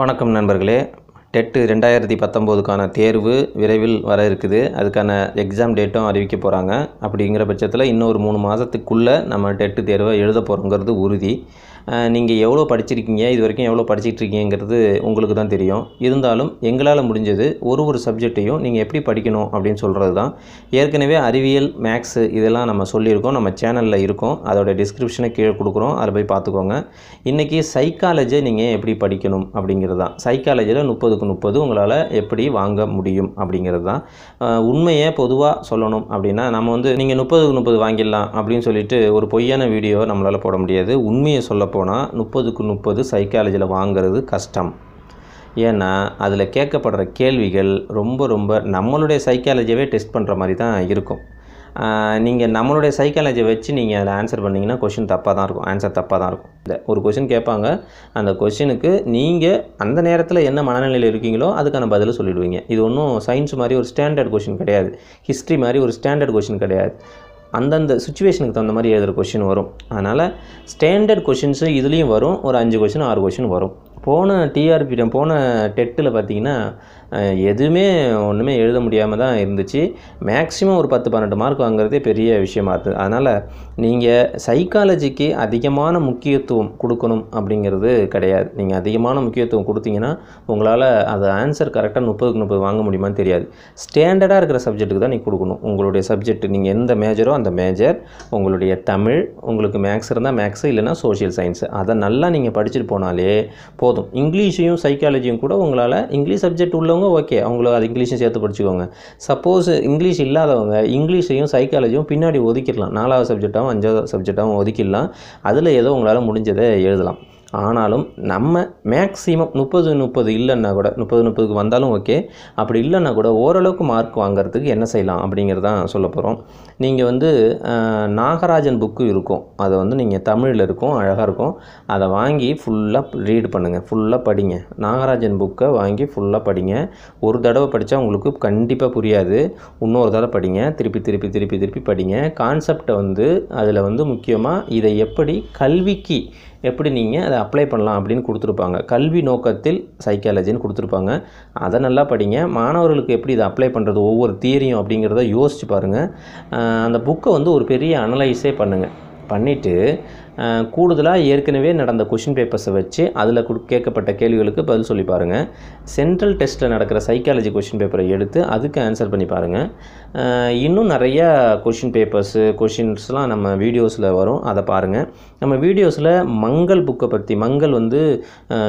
வணக்கம் நண்பர்களே. டெட்டு ரெண்டாயிரத்தி பத்தொம்போதுக்கான தேர்வு விரைவில் வர இருக்குது. அதுக்கான எக்ஸாம் டேட்டும் அறிவிக்க போகிறாங்க அப்படிங்கிற பட்சத்தில் இன்னொரு மூணு மாதத்துக்குள்ளே நம்ம டெட்டு தேர்வை எழுத போகிறோங்கிறது உறுதி. நீங்கள் எவ்வளோ படிச்சிருக்கீங்க? இது வரைக்கும் எவ்வளோ படிச்சிட்டு இருக்கீங்கிறது உங்களுக்கு தான் தெரியும். இருந்தாலும் எங்களால் முடிஞ்சது ஒரு ஒரு சப்ஜெக்டையும் நீங்கள் எப்படி படிக்கணும் அப்படின்னு சொல்கிறது தான் ஏற்கனவே அறிவியல் மேக்ஸு இதெல்லாம் நம்ம சொல்லியிருக்கோம். நம்ம சேனலில் இருக்கோம். அதோட டிஸ்கிரிப்ஷனை கீழே கொடுக்குறோம். அதை போய் பார்த்துக்கோங்க. இன்றைக்கி சைக்காலஜியை நீங்கள் எப்படி படிக்கணும் அப்படிங்கிறது தான் சைக்காலஜியில் முப்பதுக்கு முப்பது உங்களால் எப்படி வாங்க முடியும் அப்படிங்கிறது தான் உண்மையை பொதுவாக சொல்லணும் அப்படின்னா நம்ம வந்து நீங்கள் முப்பதுக்கு முப்பது வாங்கிடலாம் அப்படின்னு சொல்லிட்டு ஒரு பொய்யான வீடியோவை நம்மளால் போட முடியாது. உண்மையை சொல்ல சொல்லப்போனால் முப்பதுக்கு முப்பது சைக்காலஜியில் வாங்குறது கஷ்டம். ஏன்னா அதில் கேட்கப்படுற கேள்விகள் ரொம்ப ரொம்ப நம்மளுடைய சைக்காலஜியவே டெஸ்ட் பண்ணுற மாதிரி தான் இருக்கும். நீங்கள் நம்மளுடைய சைக்காலஜியை வச்சு நீங்கள் அதில் ஆன்சர் பண்ணிங்கன்னா கொஷின் தப்பாக தான் இருக்கும். ஆன்சர் தப்பாக தான் இருக்கும். இந்த ஒரு கொஷின் கேட்பாங்க. அந்த கொஷினுக்கு நீங்கள் அந்த நேரத்தில் என்ன மனநிலையில் இருக்கீங்களோ அதுக்கான பதிலை சொல்லிவிடுவீங்க இது ஒன்றும் சயின்ஸ் மாதிரி ஒரு ஸ்டாண்டர்ட் கொஷின் கிடையாது. ஹிஸ்ட்ரி மாதிரி ஒரு ஸ்டாண்டர்ட் கொஷின் கிடையாது. அந்தந்த சுச்சுவேஷனுக்கு தகுந்த மாதிரி எழுதுகிற கொஷின் வரும். அதனால் ஸ்டாண்டர்ட் கொஷின்ஸு இதுலேயும் வரும். ஒரு அஞ்சு கொஷின் ஆறு கொஷின் வரும். போன டிஆர்பி போன டெட்டில் பார்த்தீங்கன்னா எதுவுமே ஒன்றுமே எழுத முடியாமல் தான் இருந்துச்சு. மேக்ஸிமம் ஒரு பத்து பன்னெண்டு மார்க் வாங்குறதே பெரிய விஷயமா இருக்குது அதனால் நீங்கள் சைக்காலஜிக்கு அதிகமான முக்கியத்துவம் கொடுக்கணும் அப்படிங்கிறது கிடையாது. நீங்கள் அதிகமான முக்கியத்துவம் கொடுத்தீங்கன்னா உங்களால் அது ஆன்சர் கரெக்டாக முப்பதுக்கு முப்பது வாங்க முடியுமான்னு தெரியாது. ஸ்டாண்டர்டாக இருக்கிற சப்ஜெக்ட்டுக்கு தான் நீங்கள் கொடுக்கணும். உங்களுடைய சப்ஜெக்ட் நீங்கள் எந்த மேஜரோ அந்த மேஜர் உங்களுடைய தமிழ் உங்களுக்கு மேக்ஸ் இருந்தால் மேக்ஸு இல்லைனா சோஷியல் சயின்ஸு அதை நல்லா நீங்கள் படிச்சுட்டு போனாலே போதும். இங்கிலீஷையும் சைக்காலஜியும் கூட உங்களால் இங்கிலீஷ் சப்ஜெக்ட் உள்ளவங்க ஓகே அவங்கள அது இங்கிலீஷும் சேர்த்து படிச்சுக்கோங்க. சப்போஸ் இங்கிலீஷ் இல்லாதவங்க இங்கிலீஷையும் சைக்காலஜியும் பின்னாடி ஒதுக்கிடலாம். நாலாவது சப்ஜெக்டாகவும் அஞ்சாவது சப்ஜெக்டாகவும் ஒதுக்கிடலாம். அதில் ஏதோ உங்களால் முடிஞ்சதை எழுதலாம். ஆனாலும் நம்ம மேக்ஸிமம் முப்பது முப்பது இல்லைன்னா கூட முப்பது முப்பதுக்கு வந்தாலும் ஓகே அப்படி இல்லைன்னா கூட ஓரளவுக்கு மார்க் வாங்குறதுக்கு என்ன செய்யலாம் அப்படிங்கிறது தான் சொல்ல போகிறோம் நீங்கள் வந்து நாகராஜன் புக்கு இருக்கும். அதை வந்து நீங்கள் தமிழில் இருக்கும் அழகாக இருக்கும். அதை வாங்கி ஃபுல்லாக ரீட் பண்ணுங்கள் ஃபுல்லாக படிங்க. நாகராஜன் புக்கை வாங்கி ஃபுல்லாக படிங்க. ஒரு தடவை படித்தா உங்களுக்கு கண்டிப்பாக புரியாது. இன்னொரு தடவை படிங்க. திருப்பி திருப்பி திருப்பி திருப்பி படிங்க. கான்செப்டை வந்து அதில் வந்து முக்கியமாக இதை எப்படி கல்விக்கு எப்படி நீங்கள் அதை அப்ளை பண்ணலாம் அப்படின்னு கொடுத்துருப்பாங்க. கல்வி நோக்கத்தில் சைக்காலஜின்னு கொடுத்துருப்பாங்க. அதை நல்லா படிங்க. மாணவர்களுக்கு எப்படி இதை அப்ளை பண்ணுறது ஒவ்வொரு தியரியும் அப்படிங்கிறத யோசிச்சு பாருங்கள் அந்த புக்கை வந்து ஒரு பெரிய அனலைஸே பண்ணுங்கள் பண்ணிவிட்டு கூடுதலாக ஏற்கனவே நடந்த கொஷின் பேப்பர்ஸை வச்சு அதில் கேட்கப்பட்ட கேள்விகளுக்கு பதில் சொல்லி பாருங்கள் சென்ட்ரல் டெஸ்ட்டில் நடக்கிற சைக்காலஜி கொஷின் பேப்பரை எடுத்து அதுக்கு ஆன்சர் பண்ணி பாருங்கள் இன்னும் நிறையா கொஷின் பேப்பர்ஸு கொஷின்ஸ்லாம் நம்ம வீடியோஸில் வரும். அதை பாருங்கள் நம்ம வீடியோஸில் மங்கள் புக்கை பற்றி மங்கள் வந்து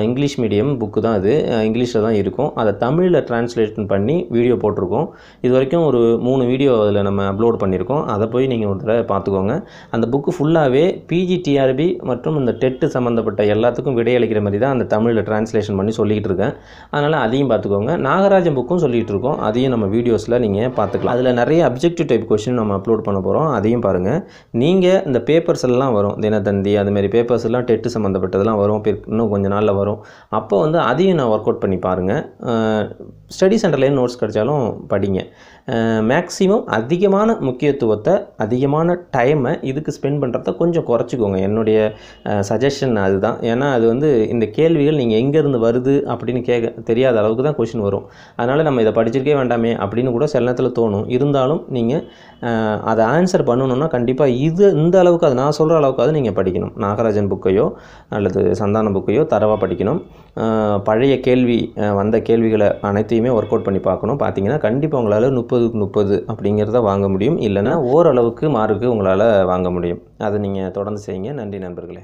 இங்கிலீஷ் மீடியம் புக்கு தான் அது. இங்கிலீஷில் தான் இருக்கும். அதை தமிழில் டிரான்ஸ்லேஷன் பண்ணி வீடியோ போட்டிருக்கோம். இது வரைக்கும் ஒரு மூணு வீடியோ அதில் நம்ம அப்லோட் பண்ணியிருக்கோம். அதை போய் நீங்கள் ஒரு தடவை பார்த்துக்கோங்க. அந்த புக்கு ஃபுல்லாகவே பிஜிடி பிஜிடிஆர்பி மற்றும் இந்த டெட்டு சம்மந்தப்பட்ட எல்லாத்துக்கும் விடையளிக்கிற மாதிரி தான் அந்த தமிழில் டிரான்ஸ்லேஷன் பண்ணி சொல்லிக்கிட்டு இருக்கேன். அதனால் அதையும் பார்த்துக்கோங்க. நாகராஜன் புக்கும் சொல்லிகிட்டு இருக்கோம். அதையும் நம்ம வீடியோஸில் நீங்கள் பார்த்துக்கலாம். அதில் நிறைய அப்ஜெக்டிவ் டைப் கொஷின் நம்ம அப்லோட் பண்ண போகிறோம் அதையும் பாருங்கள் நீங்கள் இந்த பேப்பர்ஸ் எல்லாம் வரும். தினத்தந்தி அதுமாரி பேப்பர்ஸ் எல்லாம் டெட்டு சம்மந்தப்பட்டதெல்லாம் வரும். இன்னும் கொஞ்சம் நாளில் வரும். அப்போ வந்து அதையும் நான் ஒர்க் அவுட் பண்ணி பாருங்கள் ஸ்டடி சென்டர்லேயும் நோட்ஸ் கிடைச்சாலும் படிங்க. மேக்ஸிமம் அதிகமான முக்கியத்துவத்தை அதிகமான டைமை இதுக்கு ஸ்பெண்ட் பண்ணுறத கொஞ்சம் குறைச்சிக்கோங்க. என்னுடைய சஜஷன் அதுதான். ஏன்னா அது வந்து இந்த கேள்விகள் நீங்கள் எங்கேருந்து வருது அப்படின்னு கேட்க தெரியாத அளவுக்கு தான் கொஷின் வரும். அதனால் நம்ம இதை படிச்சிருக்கே வேண்டாமே அப்படின்னு கூட சில நேரத்தில் தோணும். இருந்தாலும் நீங்கள் அதை ஆன்சர் பண்ணணுன்னா கண்டிப்பாக இது இந்த அளவுக்கு அது நான் சொல்கிற அளவுக்காவது நீங்கள் படிக்கணும். நாகராஜன் புக்கையோ அல்லது சந்தான புக்கையோ தரவாக படிக்கணும். பழைய கேள்வி வந்த கேள்விகளை அனைத்தையும் ஒர்க் அவுட் பண்ணி பார்க்கணும். பார்த்தீங்கன்னா கண்டிப்பாக உங்களால் முப்பதுக்கு முப்பது அப்படிங்கிறத வாங்க முடியும். இல்லைன்னா ஓரளவுக்கு மார்க்கு உங்களால் வாங்க முடியும். அதை நீங்கள் தொடர்ந்து செய்யுங்க. நன்றி நண்பர்களே.